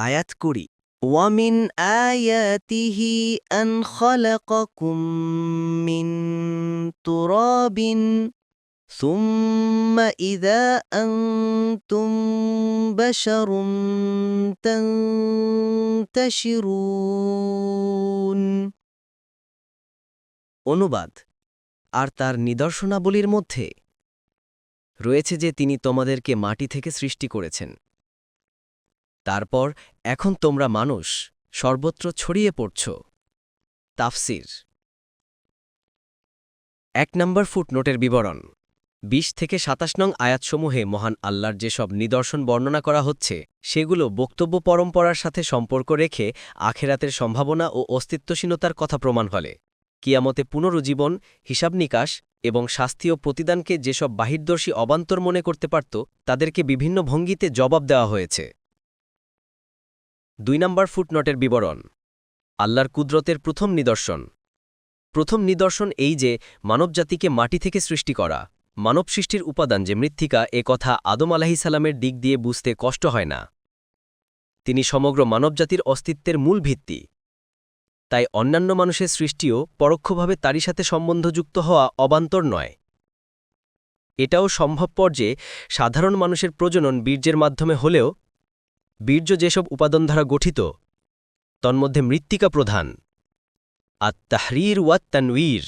আয়াত কুড়ি ওয়ামিন আয়াতিহি আন খলাকাকুম মিন তুরাবিন ثم إذا أنتم بشر تنتشرون অনুবাদ আর তার নিদর্শনাবলীর মধ্যে রয়েছে যে তিনি তোমাদেরকে মাটি থেকে সৃষ্টি করেছেন তারপর, এখন তোমরা মানুষ, সর্বত্র ছড়িয়ে পড়ছ। তাফসির। এক নম্বর ফুটনোটের বিবরণ। বিশ থেকে সাতাশ নং আয়াতসমূহে মহান আল্লাহর যেসব নিদর্শন বর্ণনা করা হচ্ছে, সেগুলো বক্তব্য পরম্পরার সাথে সম্পর্ক রেখে আখেরাতের সম্ভাবনা ও অস্তিত্বশীলতার কথা প্রমাণ হলে। কিয়ামতে পুনরুজ্জীবন, হিসাব নিকাশ এবং শাস্তি ও প্রতিদানকে যেসব বাহিরদর্শী অবান্তর মনে করতে পারত, তাদেরকে বিভিন্ন ভঙ্গিতে জবাব দেওয়া হয়েছে। দুই নম্বর ফুটনটের বিবরণ। আল্লাহর কুদরতের প্রথম নিদর্শন। প্রথম নিদর্শন এই যে, মানবজাতিকে মাটি থেকে সৃষ্টি করা। মানব সৃষ্টির উপাদান যে মৃত্তিকা, এ কথা আদম আলাহিসাল্লামের দিক দিয়ে বুঝতে কষ্ট হয় না। তিনি সমগ্র মানবজাতির অস্তিত্বের মূল ভিত্তি। তাই অন্যান্য মানুষের সৃষ্টিও পরোক্ষভাবে তারই সাথে সম্বন্ধযুক্ত হওয়া অবান্তর নয়। এটাও সম্ভবপর যে, সাধারণ মানুষের প্রজনন বীর্যের মাধ্যমে হলেও বীর্য যেসব উপাদান দ্বারা গঠিত তন্মধ্যে মৃত্তিকা প্রধান। আত তাহরির ওয়াত তানউইর